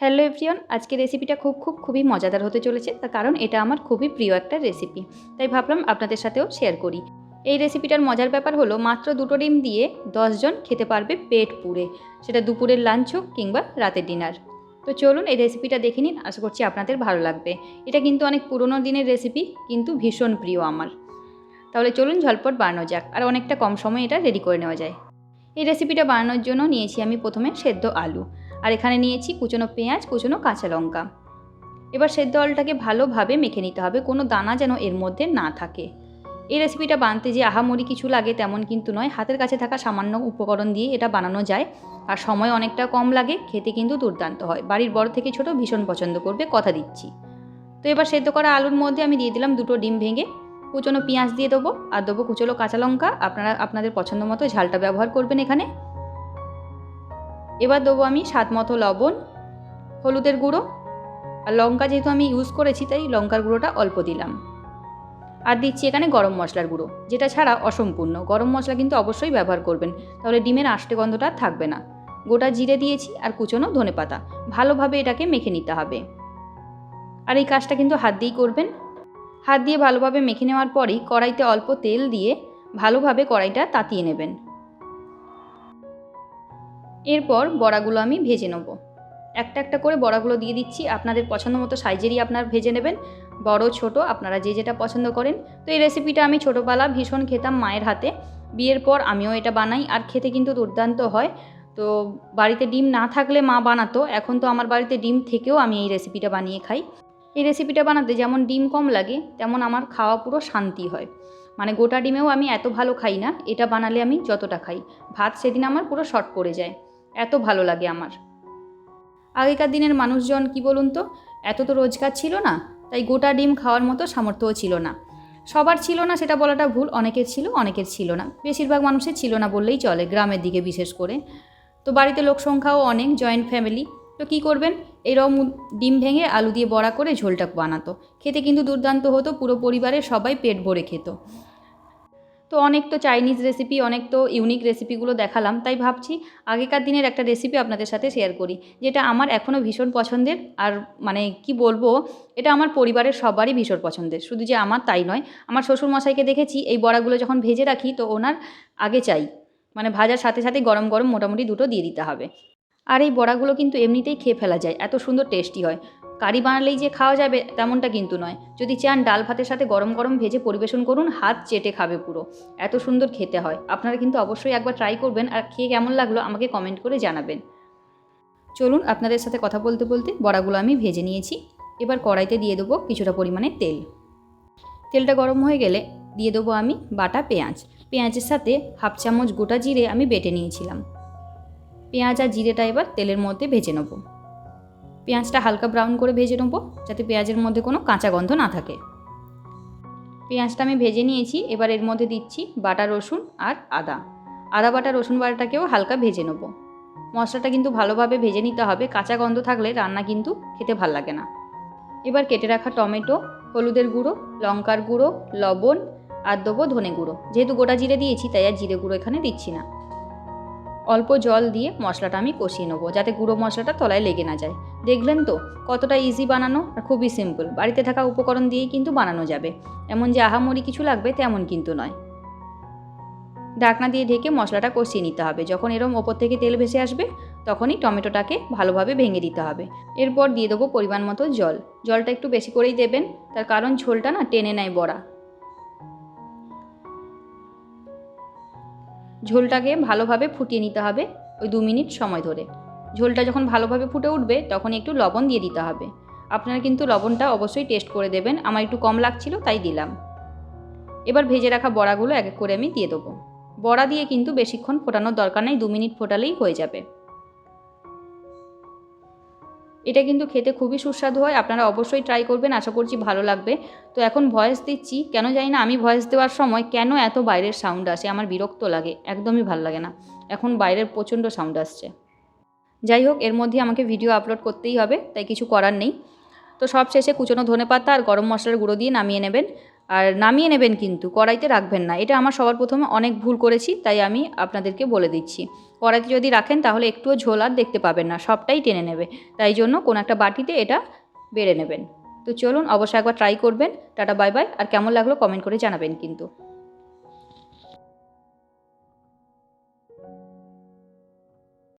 Hello everyone আজকে রেসিপিটা খুব খুব, খুবই মজাদার হতে চলেছে। তার কারণ এটা আমার খুবই প্রিয় একটা রেসিপি তাই ভাবলাম আপনাদের সাথেও শেয়ার করি। এই রেসিপিটার মজার ব্যাপার হলো, মাত্র দুটো ডিম দিয়ে দশজন খেতে পারবে পেট পুড়ে। সেটা দুপুরের লাঞ্চ হোক কিংবা রাতের ডিনার তো চলুন এই রেসিপিটা দেখে নিন, আশা করছি আপনাদের ভালো লাগবে। এটা কিন্তু অনেক পুরনো দিনের রেসিপি কিন্তু ভীষণ প্রিয় আমার। তাহলে চলুন ঝলপট বানানো যাক, আর অনেকটা কম সময়ে এটা রেডি করে নেওয়া যায়। এই রেসিপিটা বানানোর জন্য নিয়েছি আমি প্রথমে সেদ্ধ আলু। আর এখানে নিয়েছি কুচনো পেঁয়াজ, কুচনো কাঁচা লঙ্কা। এবার সেদ্ধ আলুটাকে ভালোভাবে মেখে নিতে হবে, কোনো দানা যেন এর মধ্যে না থাকে। এই রেসিপিটা বানাতে যে আহামরি কিছু লাগে তেমন কিন্তু নয়, হাতের কাছে থাকা সামান্য উপকরণ দিয়ে এটা বানানো যায়। আর সময় অনেকটা কম লাগে, খেতে কিন্তু দুর্দান্ত হয়। বাড়ির বড় থেকে ছোট ভীষণ পছন্দ করবে, কথা দিচ্ছি। তো এবার সেদ্ধ করা আলুর মধ্যে আমি দিয়ে দিলাম দুটো ডিম ভেঙে, কুচনো পেঁয়াজ দিয়ে দেবো, আর দেবো কুচলো কাঁচা লঙ্কা। আপনারা, আপনাদের পছন্দ মতো ঝালটা ব্যবহার করবেন এখানে। এবার দেবো আমি স্বাদ মতো লবণ, হলুদের গুঁড়ো, আর লঙ্কা যেহেতু আমি ইউজ করেছি তাই লঙ্কার গুঁড়োটা অল্প দিলাম। আর দিচ্ছি এখানে গরম মশলার গুঁড়ো, যেটা ছাড়া অসম্পূর্ণ। গরম মশলা কিন্তু অবশ্যই ব্যবহার করবেন, তাহলে ডিমের আষ্টে গন্ধটা থাকবে না। গোটা জিরে দিয়েছি আর কুচনো ধনে পাতা, ভালোভাবে এটাকে মেখে নিতে হবে। আর এই কাজটা কিন্তু হাত দিয়েই করবেন। হাত দিয়ে ভালোভাবে মেখে নেওয়ার পরেই কড়াইতে অল্প তেল দিয়ে ভালোভাবে কড়াইটা তাতিয়ে নেবেন। এরপর বড়াগুলো আমি ভেজে নেব। একটা একটা করে বড়াগুলো দিয়ে দিচ্ছি। আপনাদের পছন্দ মতো সাইজেরই আপনার ভেজে নেবেন। বড়, ছোট, আপনারা যে যেটা পছন্দ করেন। তো এই রেসিপিটা আমি ছোটোবেলা ভীষণ খেতাম মায়ের হাতে। বিয়ের পর আমিও এটা বানাই। আর খেতে কিন্তু দুর্দান্ত হয়। তো বাড়িতে ডিম না থাকলে মা বানাতো। এখন তো আমার বাড়িতে ডিম থেকেও আমি এই রেসিপিটা বানিয়ে খাই। এই রেসিপিটা বানাতে যেমন ডিম কম লাগে, তেমন আমার খাওয়া পুরো শান্তি হয়। মানে গোটা ডিমেও আমি এত ভালো খাই না। এটা বানালে আমি যতটা খাই। ভাত সেদিন আমার পুরো শর্ট পড়ে যায়। এত ভালো লাগে আমার। আগেকার দিনের মানুষজন কি বলুন তো, এত তো রোজগার ছিল না, তাই গোটা ডিম খাওয়ার মতো সামর্থ্যও ছিল না। সবার ছিল না সেটা বলাটা ভুল, অনেকের ছিল অনেকের ছিল না। বেশিরভাগ মানুষের ছিল না বললেই চলে গ্রামের দিকে বিশেষ করে। তো বাড়িতে লোক সংখ্যাও অনেক জয়েন্ট ফ্যামিলি তো কী করবেন? এরকম ডিম ভেঙে আলু দিয়ে বড়া করে ঝোলটা বানাতো। খেতে কিন্তু দুর্দান্ত হতো, পুরো পরিবারের সবাই পেট ভরে খেত। তো অনেক তো চাইনিজ রেসিপি অনেক তো ইউনিক রেসিপিগুলো দেখালাম, তাই ভাবছি আগেকার দিনের একটা রেসিপি আপনাদের সাথে শেয়ার করি, যেটা আমার এখনও ভীষণ পছন্দের, আর মানে কি বলব, এটা আমার পরিবারের সবারই ভীষণ পছন্দের, শুধু যে আমার তাই নয়, আমার শ্বশুরমশাইকে দেখেছি, এই বড়াগুলো যখন ভেজে রাখি তো ওনার আগে চাই মানে ভাজার সাথে সাথে গরম গরম মোটামুটি দুটো দিয়ে দিতে হবে, আর এই বড়াগুলো কিন্তু এমনিতেই খেয়ে ফেলা যায়, এত সুন্দর টেস্টি হয় কারি বানালেই যে খাওয়া যাবে তেমনটা কিন্তু নয়। যদি চান ডাল ভাতের সাথে গরম গরম ভেজে পরিবেশন করুন, হাত চেটে খাবে পুরো। এত সুন্দর খেতে হয়। আপনারা কিন্তু অবশ্যই একবার ট্রাই করবেন আর খেয়ে কেমন লাগল আমাকে কমেন্ট করে জানাবেন। চলুন আপনাদের সাথে কথা বলতে বলতে বড়াগুলো আমি ভেজে নিয়েছি। এবার কড়াইতে দিয়ে দেবো কিছুটা পরিমাণে তেল। তেলটা গরম হয়ে গেলে দিয়ে দেবো আমি বাটা পেঁয়াজ। পেঁয়াজের সাথে হাফ চামচ গোটা জিরে আমি বেটে নিয়েছিলাম। পেঁয়াজ আর জিরেটা এবার তেলের মধ্যে ভেজে নেব। পেঁয়াজটা হালকা ব্রাউন করে ভেজে নেব, যাতে পেঁয়াজের মধ্যে কোনো কাঁচা গন্ধ না থাকে। পেঁয়াজটা আমি ভেজে নিয়েছি, এবার এর মধ্যে দিচ্ছি বাটা রসুন আর আদা। আদা, বাটা, রসুন বাটাটাকেও হালকা ভেজে নেব। মশলাটা কিন্তু ভালোভাবে ভেজে নিতে হবে, কাঁচা গন্ধ থাকলে রান্না কিন্তু খেতে ভালো লাগে না। এবার কেটে রাখা টমেটো, হলুদের গুঁড়ো, লঙ্কার গুঁড়ো, লবণ আর দেবো ধনে গুঁড়ো। যেহেতু গোটা জিরে দিয়েছি, তাই আর জিরে গুঁড়ো এখানে দিচ্ছি না। অল্প জল দিয়ে মশলাটা আমি কষিয়ে নেব, যাতে গুঁড়ো মশলাটা তলায় লেগে না যায়। দেখলেন তো, কতটা ইজি বানানো আর খুবই সিম্পল বাড়িতে থাকা উপকরণ দিয়েই কিন্তু বানানো যাবে। এমন যে আহামরি কিছু লাগবে তেমন কিন্তু নয়। ঢাকনা দিয়ে ঢেকে মশলাটা কষিয়ে নিতে হবে। যখন এরম ওপর থেকে তেল ভেসে আসবে, তখনই টমেটোটাকে ভালোভাবে ভেঙে দিতে হবে। এরপর দিয়ে দেবো পরিমাণ মতো জল। জলটা একটু বেশি করেই দেবেন, তার কারণ ঝোলটা না টেনে নেয় বড়া। ঝোলটাকে ভালোভাবে ফুটিয়ে নিতে হবে ওই দু মিনিট সময় ধরে। ঝোলটা যখন ভালোভাবে ফুটে উঠবে তখন একটু লবণ দিয়ে দিতে হবে। আপনারা কিন্তু লবণটা অবশ্যই টেস্ট করে দেবেন। আমার একটু কম লাগছিল, তাই দিলাম। এবার ভেজে রাখা বড়াগুলো এক এক করে আমি দিয়ে দেবো। বড়া দিয়ে কিন্তু বেশিক্ষণ ফোটানোর দরকার নেই, দু মিনিট ফোটালেই হয়ে যাবে। এটা কিন্তু খেতে খুবই সুস্বাদু হয়, আপনারা অবশ্যই ট্রাই করবেন, আশা করছি ভালো লাগবে। তো এখন ভয়েস দিচ্ছি, কেন জানি না আমি ভয়েস দেওয়ার সময় কেন এত বাইরের সাউন্ড আসে, আমার বিরক্ত লাগে, একদমই ভালো লাগে না। এখন বাইরের প্রচণ্ড সাউন্ড আসছে। যাই হোক, এর মধ্যে আমাকে ভিডিও আপলোড করতেই হবে, তাই কিছু করার নেই। তো সব শেষে কুচনো ধনে পাতা আর গরম মশলার গুঁড়ো দিয়ে নামিয়ে নেবেন। আর নামিয়ে নেবেন কিন্তু, কড়াইতে রাখবেন না। এটা আমার সবার প্রথমে অনেক ভুল করেছি, তাই আমি আপনাদেরকে বলে দিচ্ছি। কড়াইতে যদি রাখেন, তাহলে একটুও ঝোল আর দেখতে পাবেন না, সবটাই টেনে নেবে। তাই জন্য কোনো একটা বাটিতে এটা বেড়ে নেবেন। তো চলুন, অবশ্যই একবার ট্রাই করবেন। টাটা বাই বাই আর কেমন লাগল কমেন্ট করে জানাবেন কিন্তু।